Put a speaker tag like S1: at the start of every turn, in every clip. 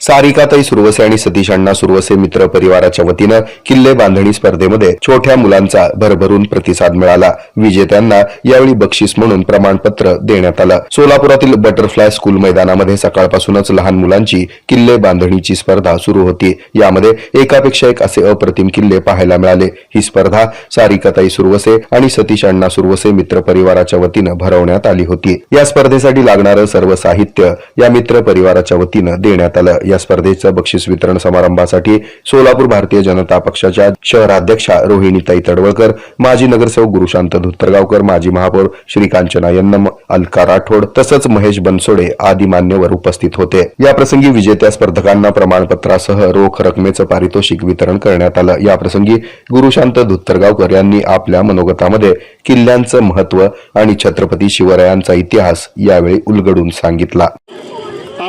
S1: सारिकाताई सुरवसे आणि सतीश अण्णा सुरवसे मित्र परिवाराच्या वतीनं किल्ले बांधणी स्पर्धेमध्ये छोट्या मुलांचा भरभरून प्रतिसाद मिळाला. विजेत्यांना यावेळी बक्षीस म्हणून प्रमाणपत्र देण्यात आलं. सोलापुरातील बटरफ्लाय स्कूल मैदानामध्ये सकाळपासूनच लहान मुलांची किल्ले बांधणीची स्पर्धा सुरू होती. यामध्ये एकापेक्षा एक असे अप्रतिम किल्ले पाहायला मिळाले. ही स्पर्धा सारिकाताई सुरवसे आणि सतीश अण्णा सुरवसे मित्र परिवाराच्या वतीनं भरवण्यात आली होती. या स्पर्धेसाठी लागणारं सर्व साहित्य या मित्र परिवाराच्या वतीनं देण्यात आलं. या स्पर्धेचं बक्षीस वितरण समारंभासाठी सोलापूर भारतीय जनता पक्षाच्या शहराध्यक्षा रोहिणीताई तडवळकर माजी नगरसेवक गुरुशांत धुत्तरगावकर माजी महापौर श्रीकांचना यन्नम अलका राठोड तसंच महेश बनसोडे आदी मान्यवर उपस्थित होते. या प्रसंगी विजेत्या स्पर्धकांना प्रमाणपत्रासह रोख रकमेचं पारितोषिक वितरण करण्यात आलं. या प्रसंगी गुरुशांत धुत्तरगावकर यांनी आपल्या मनोगतामध्ये किल्ल्यांचं महत्त्व आणि छत्रपती शिवरायांचा इतिहास यावेळी उलगडून सांगितला.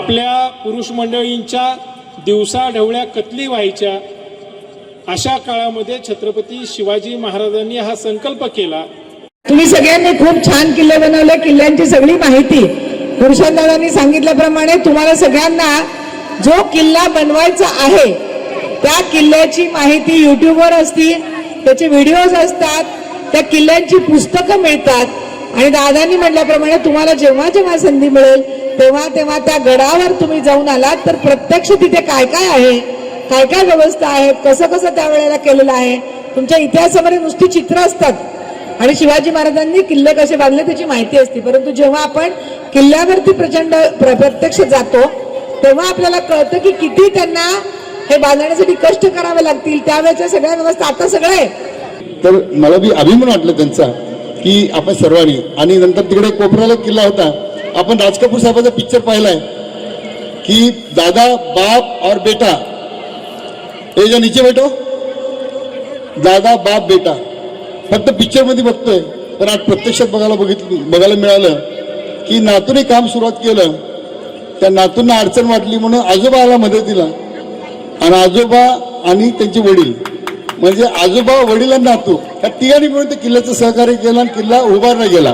S2: आपल्या पुरुष मंडळींच्या दिवसा ढवळ्या कतली व्हायच्या अशा काळामध्ये छत्रपती शिवाजी महाराजांनी हा संकल्प केला.
S3: तुम्ही सगळ्यांनी खूप छान किल्ले बनवले किल्ल्यांची सगळी माहिती. दादांनी सांगितल्याप्रमाणे तुम्हाला सगळ्यांना जो किल्ला बनवायचा आहे त्या किल्ल्याची माहिती युट्यूबवर असती त्याचे व्हिडिओज असतात त्या किल्ल्यांची पुस्तकं मिळतात. आणि दादांनी म्हटल्याप्रमाणे तुम्हाला जेव्हा जेव्हा संधी मिळेल तेव्हा तेव्हा त्या गडावर तुम्ही जाऊन आलात तर प्रत्यक्ष तिथे काय काय आहे? काय काय व्यवस्था आहेत? कसं कसं त्यावेळेला केलेलं आहे? तुमच्या इतिहासामध्ये नुसती चित्र असतात. आणि शिवाजी महाराजांनी किल्ले कसे बांधले त्याची माहिती असते. परंतु जेव्हा आपण किल्ल्यावरती प्रचंड प्र- प्रत्यक्ष जातो तेव्हा आपल्याला कळतं की किती त्यांना हे बांधण्यासाठी कष्ट करावे लागतील. त्यावेळेच्या सगळ्या व्यवस्था आता सगळं आहे
S4: तर मला बी अभिमान वाटलं त्यांचा की आपण सर्वांनी आणि नंतर तिकडे कोपऱ्याला किल्ला होता. आपण राज कपूर साहेबाचा पिक्चर पाहिलाय की दादा बाप और बेटा. हे जो नीचे बैठो. दादा बाप बेटा. फक्त पिक्चरमध्ये बघतोय. पण आज प्रत्यक्षात बघायला बघितलं बघायला मिळालं की नातूने काम सुरुवात केलं. त्या नातूंना अडचण वाटली म्हणून आजोबाला मदतीला आणि आजोबा आणि त्यांचे वडील. म्हणजे आजोबा वडील आणि नातू. या तिघांनी मिळून ते किल्ल्याचं सहकार्य केलं आणि किल्ला उभारला गेला.